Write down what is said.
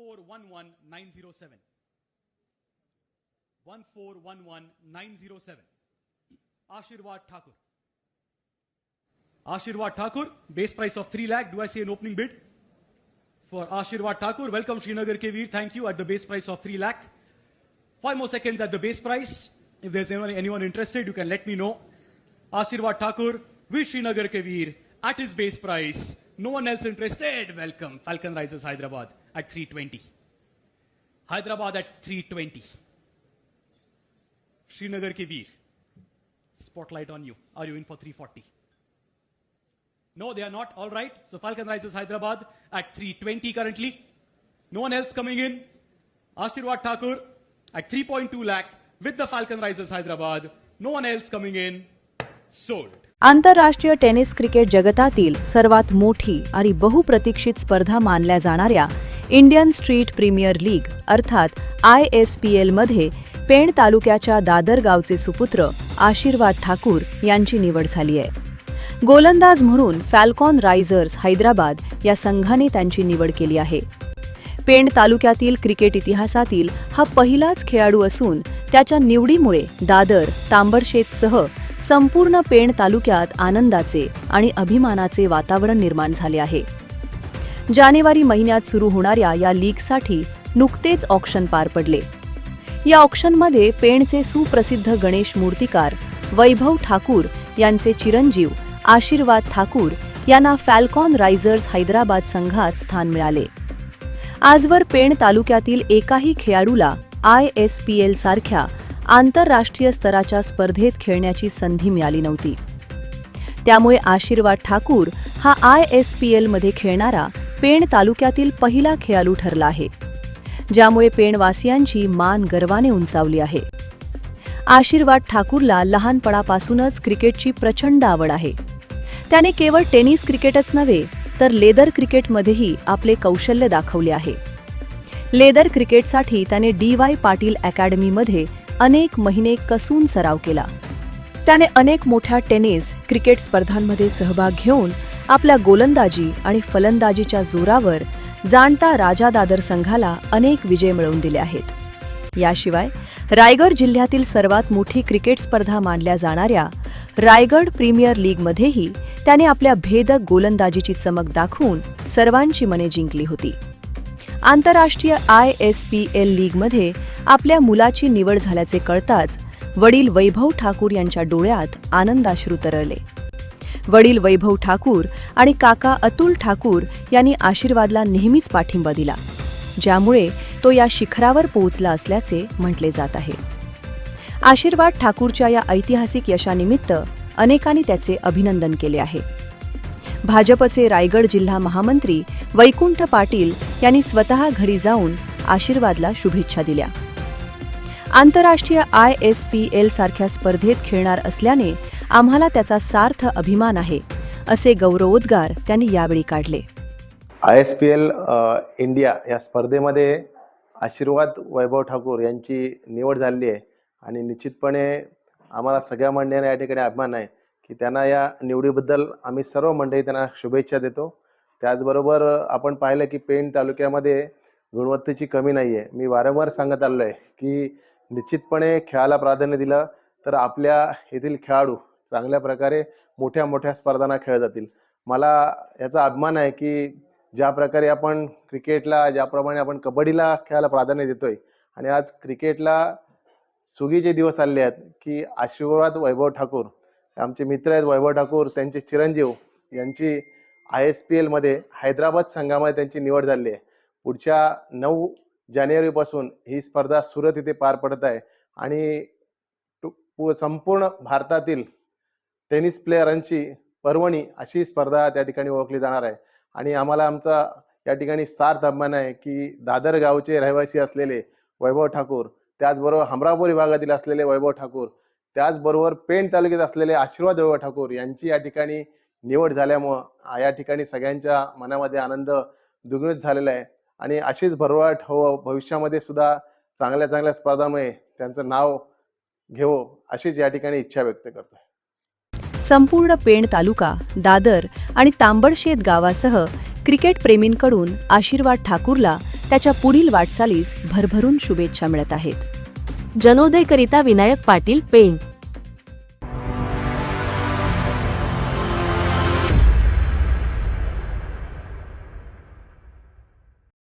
1411907. 1411907. Ashirwad Thakur. Ashirwad Thakur, base price of 3 lakh. Do I see an opening bid? For Ashirwad Thakur, welcome Srinagar Kevir. Thank you at the base price of 3 lakh. Five more seconds at the base price. If there's anyone, anyone interested, you can let me know. Ashirwad Thakur with Srinagar Kevir at his base price. No one else interested. Welcome. Falcon Rises Hyderabad at 320. Hyderabad at 320. Srinagar Kevir. Spotlight on you. Are you in for 340? No, they are not. All right. So Falcon Rises Hyderabad at 320 currently. No one else coming in. Ashirwad Thakur at 3.2 lakh with the Falcon Rises Hyderabad. No one else coming in. आंतरराष्ट्रीय tennis cricket जगतातील सर्वात मोठी आणि बहुप्रतीक्षित स्पर्धा मानल्या जाणाऱ्या Indian street premier league अर्थात आय एस पी एलमध्ये पेण तालुक्याच्या दादर गावचे सुपुत्र आशीर्वाद ठाकूर यांची निवड झाली आहे. गोलंदाज म्हणून फॅल्कॉन रायझर्स हैदराबाद या संघाने त्यांची निवड केली आहे. पेण तालुक्यातील क्रिकेट इतिहासातील हा पहिलाच खेळाडू असून त्याच्या निवडीमुळे दादर तांबरशेतसह संपूर्ण पेण तालुक्यात आनंदाचे आणि अभिमानाचे वातावरण निर्माण झाले आहे. जानेवारी महिन्यात सुरू होणाऱ्या या लीगसाठी नुकतेच ऑक्शन पार पडले. या ऑक्शनमध्ये पेणचे सुप्रसिद्ध गणेश मूर्तिकार वैभव ठाकूर यांचे चिरंजीव आशीर्वाद ठाकूर यांना फॅल्कॉन रायझर्स हैदराबाद संघात स्थान मिळाले. आजवर पेण तालुक्यातील एकाही खेळाडूला आय एस पी एल सारख्या आंतरराष्ट्रीय स्तराच्या स्पर्धेत खेळण्याची संधी मिळाली नव्हती. त्यामुळे आशीर्वाद ठाकूर हा आय एस पी एलमध्ये खेळणारा पेण तालुक्यातील पहिला खेळाडू ठरला आहे ज्यामुळे पेणवासियांची मान गर्वाने उंचावली आहे. आशीर्वाद ठाकूरला लहानपणापासूनच क्रिकेटची प्रचंड आवड आहे. त्याने केवळ टेनिस क्रिकेटच नव्हे तर लेदर क्रिकेटमध्येही आपले कौशल्य दाखवले आहे. लेदर क्रिकेटसाठी त्याने डी वाय पाटील अकॅडमीमध्ये अनेक महिने कसून सराव केला. त्याने अनेक मोठ्या टेनिस क्रिकेट स्पर्धांमध्ये सहभाग घेऊन आपल्या गोलंदाजी आणि फलंदाजीच्या जोरावर जाणता राजा दादर संघाला अनेक विजय मिळवून दिले आहेत. याशिवाय रायगड जिल्ह्यातील सर्वात मोठी क्रिकेट स्पर्धा मानल्या जाणाऱ्या रायगड प्रीमियर लीगमध्येही त्याने आपल्या भेदक गोलंदाजीची चमक दाखवून सर्वांची मने जिंकली होती. आंतरराष्ट्रीय आय एस पी एल लीगमध्ये आपल्या मुलाची निवड झाल्याचे कळताच वडील वैभव ठाकूर यांच्या डोळ्यात आनंदाश्रू तरळले. वडील वैभव ठाकूर आणि काका अतुल ठाकूर यांनी आशीर्वादला नेहमीच पाठिंबा दिला ज्यामुळे तो या शिखरावर पोहोचला असल्याचे म्हटले जात आहे. आशीर्वाद ठाकूरच्या या ऐतिहासिक यशानिमित्त अनेकांनी त्याचे अभिनंदन केले आहे. भाजपचे रायगड जिल्हा महामंत्री वैकुंठ पाटील यांनी स्वतः घरी जाऊन आशीर्वादला शुभेच्छा दिल्या. आंतरराष्ट्रीय आय एस पी एल सारख्या स्पर्धेत खेळणार असल्याने आम्हाला त्याचा सार्थ अभिमान आहे असे गौरवोद्गार त्यांनी यावेळी काढले. I S P L India या स्पर्धेमध्ये आशीर्वाद वैभव ठाकूर यांची निवड झालेली आहे आणि निश्चितपणे आम्हाला सगळ्या मंडळींना या ठिकाणी अभिमान आहे की त्यांना या निवडीबद्दल आम्ही सर्व मंडळी त्यांना शुभेच्छा देतो. त्याचबरोबर आपण पाहिलं की पेण तालुक्यामध्ये गुणवत्तेची कमी नाही आहे मी वारंवार सांगत आलो आहे की निश्चितपणे खेळाला प्राधान्य दिलं तर आपल्या येथील खेळाडू चांगल्या प्रकारे मोठ्या मोठ्या स्पर्धांना खेळ जातील. मला याचा अभिमान आहे की ज्या प्रकारे आपण क्रिकेटला ज्याप्रमाणे आपण कबड्डीला खेळायला प्राधान्य देतोय आणि आज क्रिकेटला सुगीचे दिवस आले आहेत की आशीर्वाद वैभव ठाकूर आमचे मित्र आहेत वैभव ठाकूर त्यांचे चिरंजीव यांची आय एस पी एलमध्ये हैदराबाद संघामध्ये त्यांची निवड झाली आहे. पुढच्या नऊ जानेवारीपासून ही स्पर्धा सुरत इथे पार पडत आहे. आणि पु- संपूर्ण भारतातील टेनिस प्लेयरांची पर्वणी अशी स्पर्धा त्या ठिकाणी ओळखली जाणार आहे. आणि आम्हाला आमचा या ठिकाणी सार्थ अभिमान आहे की दादर गावचे रहिवासी असलेले वैभव ठाकूर त्याचबरोबर हमरापूर विभागातील असलेले वैभव ठाकूर त्याचबरोबर पेण तालुक्यात असलेले आशीर्वाद वैभव ठाकूर यांची या ठिकाणी निवड झाल्यामुळं या ठिकाणी सगळ्यांच्या मनामध्ये आनंद द्विगुणित झालेला आहे. आणि अशीच भरवट हो भविष्यामध्ये सुद्धा चांगल्या चांगल्या स्पर्धामुळे त्यांचं नाव घेऊ अशीच या ठिकाणी इच्छा व्यक्त करतो संपूर्ण पेण तालुका दादर आणि तांबडशेत गावासह क्रिकेट प्रेमींकडून आशीर्वाद ठाकूरला त्याच्या पुढील वाटचालीस भरभरून शुभेच्छा मिळत आहेत. जनोदयकरिता विनायक पाटील पेण.